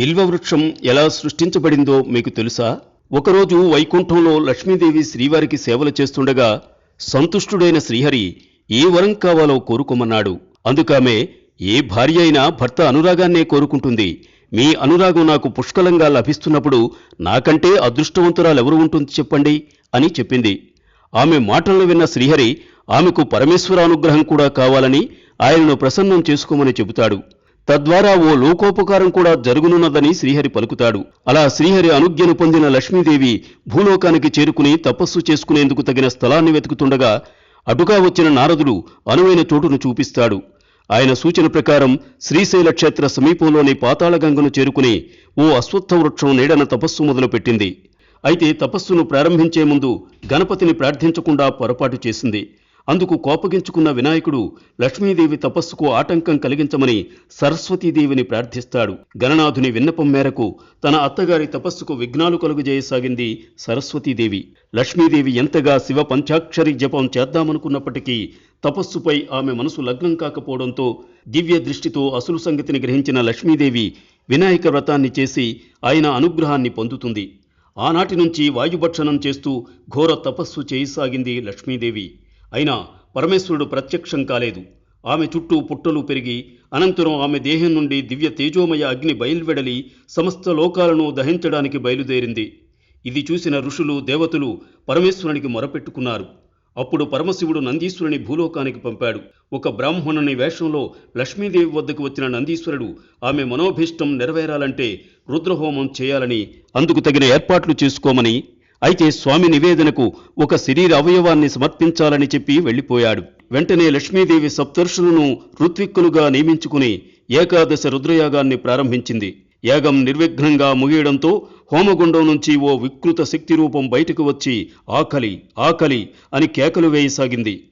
బిల్వవృక్షం ఎలా సృష్టించబడిందో మీకు తెలుసా? ఒకరోజు వైకుంఠంలో లక్ష్మీదేవి శ్రీవారికి సేవలు చేస్తుండగా సంతుష్టుడైన శ్రీహరి ఏ వరం కావాలో కోరుకోమన్నాడు. అందుకామె ఏ భార్య అయినా భర్త అనురాగాన్నే కోరుకుంటుంది. మీ అనురాగం నాకు పుష్కలంగా లభిస్తున్నప్పుడు నాకంటే అదృష్టవంతురాలెవరు ఉంటుంది చెప్పండి అని చెప్పింది. ఆమె మాటలను విన్న శ్రీహరి ఆమెకు పరమేశ్వర అనుగ్రహం కూడా కావాలని ఆయనను ప్రసన్నం చేసుకోమని చెబుతాడు. తద్వారా ఓ లోకోపకారం కూడా జరుగునున్నదని శ్రీహరి పలుకుతాడు. అలా శ్రీహరి అనుజ్ఞను పొందిన లక్ష్మీదేవి భూలోకానికి చేరుకుని తపస్సు చేసుకునేందుకు తగిన స్థలాన్ని వెతుకుతుండగా అటుగా వచ్చిన నారదుడు అనువైన చోటును చూపిస్తాడు. ఆయన సూచన ప్రకారం శ్రీశైల క్షేత్ర సమీపంలోని పాతాళగంగను చేరుకుని ఓ అశ్వత్థ వృక్షం నీడన తపస్సు మొదలుపెట్టింది. అయితే తపస్సును ప్రారంభించే ముందు గణపతిని ప్రార్థించకుండా పొరపాటు చేసింది. అందుకు కోపగించుకున్న వినాయకుడు లక్ష్మీదేవి తపస్సుకు ఆటంకం కలిగించమని సరస్వతీదేవిని ప్రార్థిస్తాడు. గణనాథుని విన్నపం మేరకు తన అత్తగారి తపస్సుకు విఘ్నాలు కలుగజేయసాగింది సరస్వతీదేవి. లక్ష్మీదేవి ఎంతగా శివ పంచాక్షరి జపం చేద్దామనుకున్నప్పటికీ తపస్సుపై ఆమె మనసు లగ్నం కాకపోవడంతో దివ్య దృష్టితో అసలు సంగతిని గ్రహించిన లక్ష్మీదేవి వినాయక వ్రతాన్ని చేసి ఆయన అనుగ్రహాన్ని పొందుతుంది. ఆనాటి నుంచి వాయుభక్షణం చేస్తూ ఘోర తపస్సు చేయసాగింది లక్ష్మీదేవి. అయినా పరమేశ్వరుడు ప్రత్యక్షం కాలేదు. ఆమె చుట్టూ పుట్టలు పెరిగి అనంతరం ఆమె దేహం నుండి దివ్య తేజోమయ అగ్ని బయల్వెడలి సమస్త లోకాలను దహించడానికి బయలుదేరింది. ఇది చూసిన ఋషులు దేవతలు పరమేశ్వరునికి మొరపెట్టుకున్నారు. అప్పుడు పరమశివుడు నందీశ్వరుని భూలోకానికి పంపాడు. ఒక బ్రాహ్మణుని వేషంలో లక్ష్మీదేవి వద్దకు వచ్చిన నందీశ్వరుడు ఆమె మనోభీష్టం నెరవేరాలంటే రుద్రహోమం చేయాలని అందుకు తగిన ఏర్పాట్లు చేసుకోమని అయితే స్వామి నివేదనకు ఒక శరీర అవయవాన్ని సమర్పించాలని చెప్పి వెళ్ళిపోయాడు. వెంటనే లక్ష్మీదేవి సప్తర్షులను ఋత్విక్కులుగా నియమించుకుని ఏకాదశ రుద్రయాగాన్ని ప్రారంభించింది. యాగం నిర్విఘ్నంగా ముగియడంతో హోమగుండం నుంచి ఓ వికృత శక్తి రూపం బయటకు వచ్చి ఆకలి ఆకలి అని కేకలు వేయసాగింది.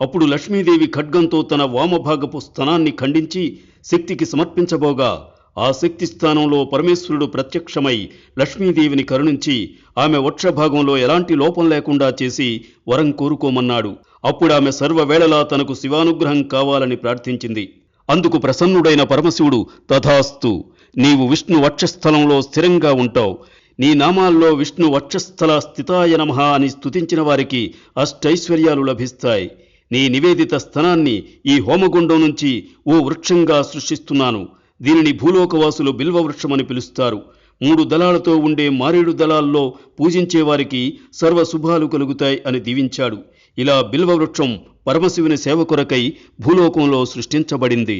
అప్పుడు లక్ష్మీదేవి ఖడ్గంతో తన వామభాగపు స్తనాన్ని ఖండించి శక్తికి సమర్పించబోగా ఆ శక్తి స్థానంలో పరమేశ్వరుడు ప్రత్యక్షమై లక్ష్మీదేవిని కరుణించి ఆమె వక్షభాగంలో ఎలాంటి లోపం లేకుండా చేసి వరం కోరుకోమన్నాడు. అప్పుడు ఆమె సర్వవేళలా తనకు శివానుగ్రహం కావాలని ప్రార్థించింది. అందుకు ప్రసన్నుడైన పరమశివుడు తథాస్తు నీవు విష్ణు వక్షస్థలంలో స్థిరంగా ఉంటావు. నీ నామాల్లో విష్ణు వక్షస్థల స్థితాయ నమః అని స్తుతించిన వారికి అష్టైశ్వర్యాలు లభిస్తాయి. నీ నివేదిత స్థనాన్ని ఈ హోమగుండం నుంచి ఓ వృక్షంగా సృష్టిస్తున్నాను. దీనిని భూలోకవాసులు బిల్వ అని పిలుస్తారు. మూడు దళాలతో ఉండే మారేడు దళాల్లో పూజించే వారికి సర్వ శుభాలు కలుగుతాయి అని దీవించాడు. ఇలా బిల్వ వృక్షం పరమశివుని సేవ కొరకై భూలోకంలో సృష్టించబడింది.